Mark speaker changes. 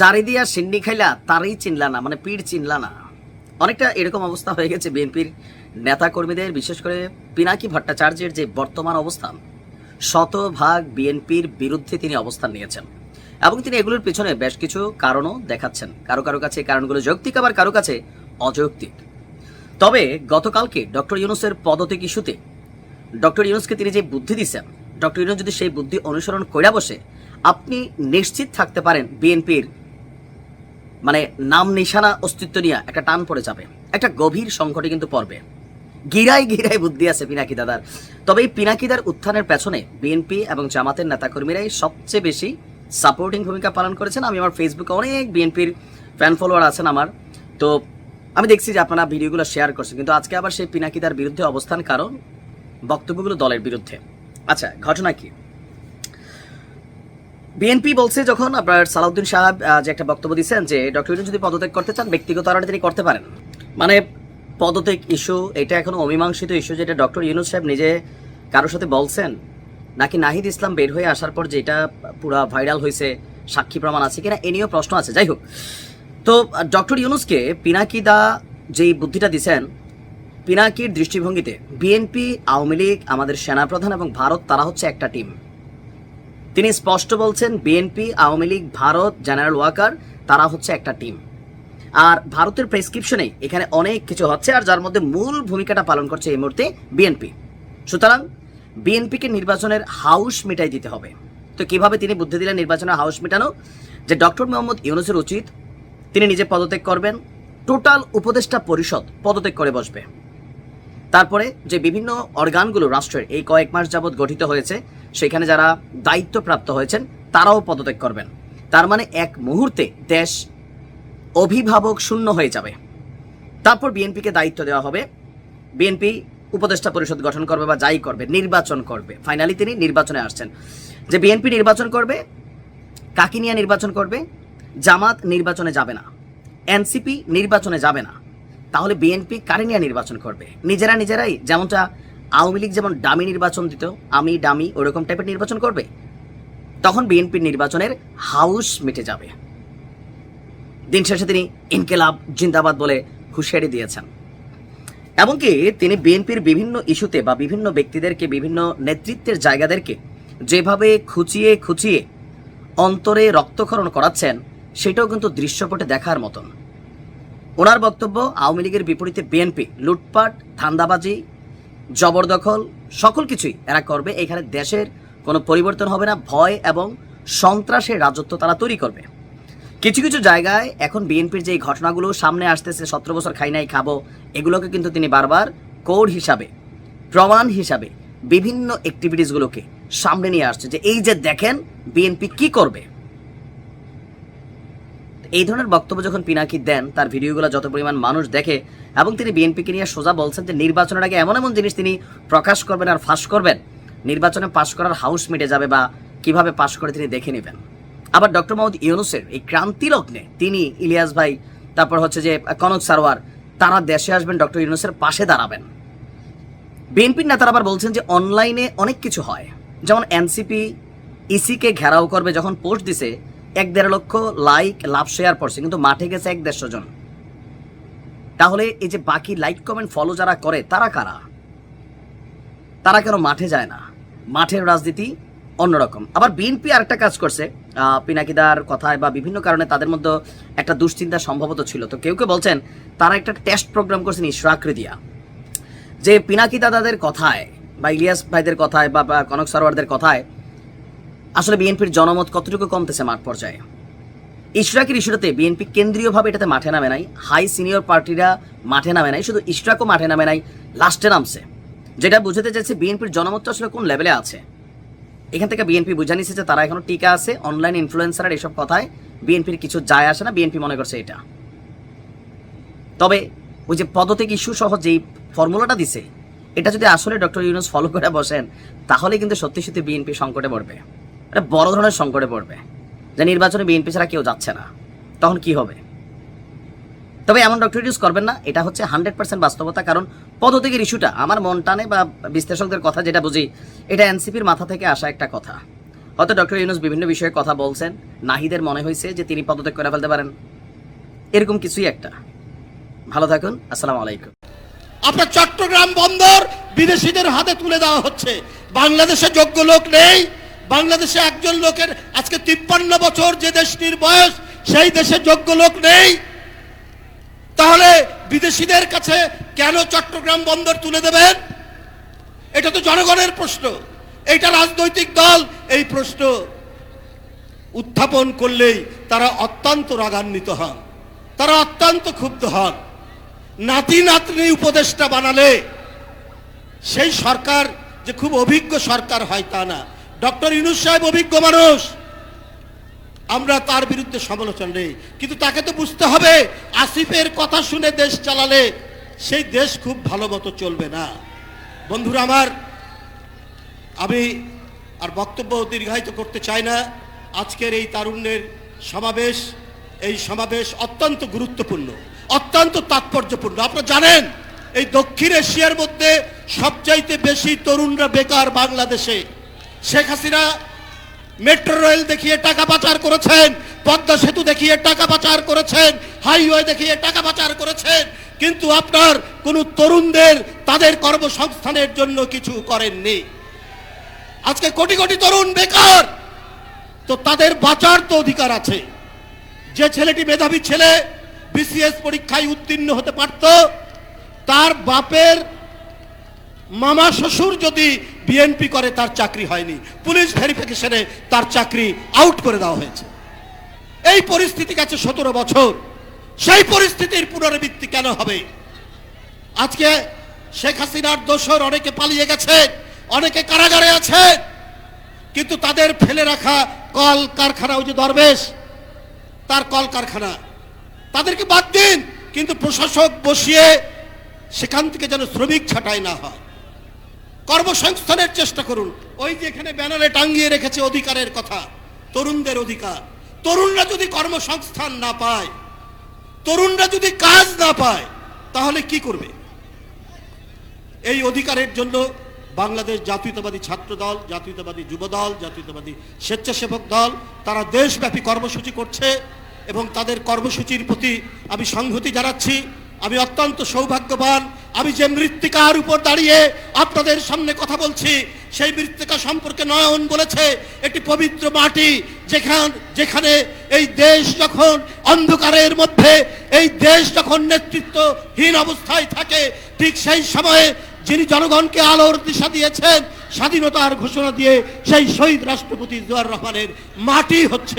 Speaker 1: জারি দিয়া সিন্নি খাইলা তারই চিনলা না মানে পীর চিনলা না। অনেকটা এরকম অবস্থা হয়ে গেছে বিএনপির নেতা কর্মীদের বিশেষ করে পিনাকি ভট্টাচার্যের যে বর্তমান অবস্থান, শতভাগ বিএনপির বিরুদ্ধে তিনি অবস্থান নিয়েছেন। এবং তিনি এগুলোর পিছনে বেশ কিছু কারণও দেখাচ্ছেন। কারও কারও কাছে কারণগুলো যৌক্তিক, আবার কারও কাছে অযৌক্তিক। তবে গতকালকে ডক্টর ইউনুসের পদত্যাগ ইস্যুতে ডক্টর ইউনুসকে তিনি যে বুদ্ধি দিচ্ছেন ডক্টর ইউনুস যদি সেই বুদ্ধি অনুসরণ করে বসে, আপনি নিশ্চিত থাকতে পারেন বিএনপির মানে নাম নিশানা অস্তিত্ব নিয়ে একটা টান পড়ে যাবে। একটা গভীর সংকটে কিন্তু পড়বে। গিরাই গিরাই বুদ্ধি আছে পিনাকি দাদার। তবে এই পিনাকিদার উত্থানের পেছনে বিএনপি এবং জামাতের নেতাকর্মীরাই সবচেয়ে বেশি সাপোর্টিং ভূমিকা পালন করেছেন। আমি আমার ফেসবুকে অনেক বিএনপির ফ্যান ফলোয়ার আছেন আমার। তো আমি দেখছি যে আপনারা ভিডিওগুলো শেয়ার করছেন। কিন্তু আজকে আবার সেই পিনাকিদার বিরুদ্ধে অবস্থান কারণ বক্তব্যগুলো দলের বিরুদ্ধে। আচ্ছা ঘটনা কি? বিএনপি বলছে যখন আপনার সালাউদ্দিন সাহেব যে একটা বক্তব্য দিচ্ছেন যে ডক্টর ইউনুস যদি পদত্যাগ করতে চান, ব্যক্তিগত কারণে তিনি করতে পারেন। মানে পদত্যাগ ইস্যু এটা এখন অমীমাংসিত ইস্যু যেটা ডক্টর ইউনুস সাহেব নিজে কারোর সাথে বলছেন, নাকি নাহিদ ইসলাম বের হয়ে আসার পর যেটা পুরা ভাইরাল হয়েছে, সাক্ষী প্রমাণ আছে কিনা, এ নিয়েও প্রশ্ন আছে। যাই হোক, তো ডক্টর ইউনুসকে পিনাকি দা যেই বুদ্ধিটা দিছেন পিনাকির দৃষ্টিভঙ্গিতে বিএনপি আওয়ামী লীগ, আমাদের সেনাপ্রধান এবং ভারত, তারা হচ্ছে একটা টিম। তিনি স্পষ্ট বলছেন বিএনপি আওয়ামী লীগ, ভারত, জেনারেল ওয়াকার, তারা হচ্ছে একটা টিম। আর ভারতের প্রেসক্রিপশনে এখানে অনেক কিছু হচ্ছে, আর যার মধ্যে মূল ভূমিকাটা পালন করছে এই মুহূর্তে বিএনপি সুতরাং বিএনপিকে নির্বাচনের হাউস মিটাই দিতে হবে। তো কীভাবে তিনি বুদ্ধি দিলেন নির্বাচনের হাউস মিটানো? যে ডক্টর মোহাম্মদ ইউনুসের উচিত তিনি নিজে পদত্যাগ করবেন, টোটাল উপদেষ্টা পরিষদ পদত্যাগ করে বসবে। তারপরে যে বিভিন্ন অর্গানগুলো রাষ্ট্রের এই কয়েক মাস যাবৎ গঠিত হয়েছে, সেখানে যারা দায়িত্বপ্রাপ্ত হয়েছেন, তারাও পদত্যাগ করবেন। তার মানে এক মুহূর্তে দেশ অভিভাবক শূন্য হয়ে যাবে। তারপর বিএনপিকে দায়িত্ব দেওয়া হবে। বিএনপি উপদেষ্টা পরিষদ গঠন করবে বা যাই করবে, নির্বাচন করবে। ফাইনালি তিনি নির্বাচনে আসছেন। যে বিএনপি নির্বাচন করবে, কাকে নিয়ে নির্বাচন করবে? জামাত নির্বাচনে যাবে না। এনসিপি নির্বাচনে যাবে না। তাহলে বিএনপি কারে নিয়ে নির্বাচন করবে? নিজেরা নিজেরাই, যেমনটা আওয়ামী লীগ যেমন ডামি নির্বাচন দিত, আমি ডামি ওরকম টাইপের নির্বাচন করবে? তখন বিএনপির নির্বাচনের হাউস মিটে যাবে। দিন শেষে তিনি ইনকেলাব, জিন্দাবাদ বলে হুঁশিয়ারি দিয়েছেন। এমনকি তিনি বিএনপির বিভিন্ন ইস্যুতে বা বিভিন্ন ব্যক্তিদেরকে, বিভিন্ন নেতৃত্বের জায়গাদেরকে যেভাবে খুঁচিয়ে খুঁচিয়ে অন্তরে রক্তক্ষরণ করাচ্ছেন, সেটাও কিন্তু দৃশ্যপটে দেখার মতন। ওনার বক্তব্য, আওয়ামী লীগের বিপরীতে বিএনপি, লুটপাট, ধান্দাবাজি, জবরদখল, সকল কিছুই এরা করবে। এখানে দেশের কোনো পরিবর্তন হবে না, ভয় এবং সন্ত্রাসের রাজত্ব তারা তৈরি করবে। কিছু কিছু জায়গায় এখন বিএনপির যে ঘটনাগুলো সামনে আসতেছে, সতেরো বছর খাই নাই, খাব, এগুলোকে কিন্তু তিনি বারবার কোড হিসাবে, প্রমাণ হিসাবে বিভিন্ন অ্যাক্টিভিটিসগুলোকে সামনে নিয়ে আসছে যে এই যে দেখেন বিএনপি কি করবে। এই ধরনের বক্তব্য যখন পিনাকি দেন, তার ভিডিওগুলো যত পরিমাণ মানুষ দেখে এবং তিনি বিএনপিকে নিয়ে সোজা বলছেন যে নির্বাচনের আগে এমন এমন জিনিস তিনি প্রকাশ করবেন আর ফাঁস করবেন, নির্বাচনে পাশ করার হাউস মিটে যাবে বা কীভাবে পাশ করে তিনি দেখে নেবেন। আবার ডক্টর মোহাম্মদ ইউনুসের এই ক্রান্তি লগ্নে তিনি, ইলিয়াস ভাই, তারপর হচ্ছে যে কনক সারওয়ার তারা দেশে আসবেন, ডক্টর ইউনুসের পাশে দাঁড়াবেন। বিএনপির নেতারা আবার বলছেন যে অনলাইনে অনেক কিছু হয়। যেমন এনসিপি, ইসিকে ঘেরাও করবে যখন পোস্ট দিছে এক দেড় লক্ষ লাইক লাভ শেয়ার পড়ছে কিন্তু মাঠে গেছে এক দেড়শো জন। তাহলে এই যে বাকি লাইক কমেন্ট ফলো যারা করে, তারা কারা? তারা কেন মাঠে যায় না? মাঠের রাজনীতি অন্যরকম। আবার বিএনপি আরেকটা কাজ করছে পিনাকিদার কথায় বা বিভিন্ন কারণে তাদের মধ্যে একটা দুশ্চিন্তা সম্ভবত ছিল। তো কেউ কেউ বলছেন, তারা একটা টেস্ট প্রোগ্রাম করছেন ইশরাকরে দিয়া যে পিনাকি দাদাদের কথায় বা ইলিয়াস ভাইদের কথায় বা বা কনক সরোয়ারদের কথায় আসলে বিএনপির জনমত কতটুকু কমতেছে মাঠ পর্যায়ে? ইশরাকের ইস্যুটাতে বিএনপি কেন্দ্রীয়ভাবে এটাতে মাঠে নামে নাই, হাই সিনিয়র পার্টিরা মাঠে নামে নাই, শুধু ইশরাকও মাঠে নামে নাই, লাস্টে নামছে। যেটা বুঝাতে চাইছে বিএনপির জনমতটা আসলে কোন লেভেলে আছে? এখান থেকে বিএনপি বুঝা নিছে যে তারা এখনও টিকা আছে, অনলাইন ইনফ্লুয়েন্সারের এসব কথায় বিএনপির কিছু যায় আসে না, বিএনপি মনে করছে এটা। তবে ওই যে পদত্যাগ ইস্যু সহ যেই ফর্মুলাটা দিছে, এটা যদি আসলে ডক্টর ইউনুস ফলো করে বসেন, তাহলে কিন্তু সত্যি সত্যি বিএনপি সংকটে পড়বে। এটা বড় ধরনের সংকটে পড়বে, যে নির্বাচনে বিএনপি ছাড়া কেউ যাচ্ছে না। তখন কি হবে? তবে এমন ডক্টর ইউজ করবেন না, এটা হচ্ছে হান্ড্রেড পার্সেন্ট বাস্তবতা, কারণ পদত্যাগের ইস্যুটা আমার মন টানে বা বিশ্লেষকদের কথা যেটা বুঝি, এটা এনসিপির মাথা থেকে আসা একটা কথা। হয়তো ডক্টর ইউনুস বিভিন্ন বিষয়ে কথা বলছেন, নাহিদের মনে হয়েছে যে তিনি পদত্যাগ করে ফেলতে পারেন। এরকম কিছুই একটা। ভালো থাকুন, আসসালামু আলাইকুম।
Speaker 2: আপনার চট্টগ্রাম বন্দর বিদেশিদের হাতে তুলে দেওয়া হচ্ছে। বাংলাদেশে যোগ্য লোক নেই বাংলাদেশে একজন লোকের আজকে তিপ্পান্ন বছর যে দেশটির বয়স, সেই দেশে যোগ্য লোক নেই। তাহলে বিদেশিদের কাছে কেন চট্টগ্রাম বন্দর তুলে দেবেন? এটা তো জনগণের প্রশ্ন। এটা রাজনৈতিক দল, এই প্রশ্ন উত্থাপন করলেই তারা অত্যন্ত রাগান্বিত হন। তারা অত্যন্ত ক্ষুব্ধ হন। নাতি নাতনি উপদেষ্টা বানালে সেই সরকার যে খুব অভিজ্ঞ সরকার হয় তা না। ডক্টর ইউনুস সাহেব অভিজ্ঞ মানুষ। আমরা তার বিরুদ্ধে সমালোচনা নেই। কিন্তু তাকে তো বুঝতে হবে, আসিফের কথা শুনে দেশ চালালে সেই দেশ খুব ভালো মতো চলবে না। বন্ধুরা আমার, আমি আর বক্তব্য দীর্ঘায়িত করতে চাই না। আজকের এই তারুণ্যের সমাবেশ, এই সমাবেশ অত্যন্ত গুরুত্বপূর্ণ, অত্যন্ত তাৎপর্যপূর্ণ। আপনারা জানেন, এই দক্ষিণ এশিয়ার মধ্যে সবচাইতে বেশি তরুণরা বেকার বাংলাদেশে। শেখ হাসিনা মেট্রো রেল দেখিয়ে টাকা পাচার করেছেন, পদ্মা সেতু দেখিয়ে টাকা পাচার করেছেন, হাইওয়ে দেখিয়ে টাকা পাচার করেছেন, কিন্তু আপনার কোনো তরুণদের তাদের কর্মসংস্থানের জন্য কিছু করেননি। আজকে কোটি কোটি তরুণ বেকার, তো তাদের বাঁচার তো অধিকার আছে। যে ছেলেটি মেধাবী ছেলে বিসিএস পরীক্ষায় উত্তীর্ণ হতে পারত, তার বাপের মামা শ্বশুর যদি বিএনপি করে তার চাকরি হয়নি। পুলিশ ভেরিফিকেশনে তার চাকরি আউট করে দেওয়া হয়েছে। এই পরিস্থিতি গেছে সতেরো বছর। সেই পরিস্থিতির পুনরাবৃত্তি কেন হবে? আজকে শেখ হাসিনার দোসর অনেকে পালিয়ে গেছে, অনেকে কারাগারে আছে, কিন্তু তাদের ফেলে রাখা কল কারখানা ওই যে দরবেশ, তার কল কারখানা। তাদেরকে বাদ দিন, কিন্তু প্রশাসক বসিয়ে সেখান থেকে যেন শ্রমিক ছাঁটাই না হয়। কর্মসংস্থানের চেষ্টা করুন। ওই যে এখানে ব্যানারে টাঙ্গিয়ে রেখেছে অধিকারের কথা, তরুণদের অধিকার। তরুণরা যদি কর্মসংস্থান না পায়, তরুণরা যদি কাজ না পায়, তাহলে কি করবে? এই অধিকারের জন্য বাংলাদেশ জাতীয়তাবাদী ছাত্র দল জাতীয়তাবাদী যুব দল জাতীয়তাবাদী স্বেচ্ছাসেবক দল, তারা দেশব্যাপী কর্মসূচি করছে এবং তাদের কর্মসূচির প্রতি আমি সংহতি জানাচ্ছি। আমি অত্যন্ত সৌভাগ্যবান আমি যে মৃত্তিকার উপর দাঁড়িয়ে আপনাদের সামনে কথা বলছি, সেই মৃত্তিকা সম্পর্কে নয়ন বলেছে একটি পবিত্র মাটি যেখান যেখানে এই দেশ যখন অন্ধকারের মধ্যে, এই দেশ যখন নেতৃত্বহীন অবস্থায় থাকে, ঠিক সেই সময়ে যিনি জনগণকে আলোর দিশা দিয়েছেন, স্বাধীনতার ঘোষণা দিয়ে সেই শহীদ রাষ্ট্রপতি জিয়াউর রহমানের মাটি হচ্ছে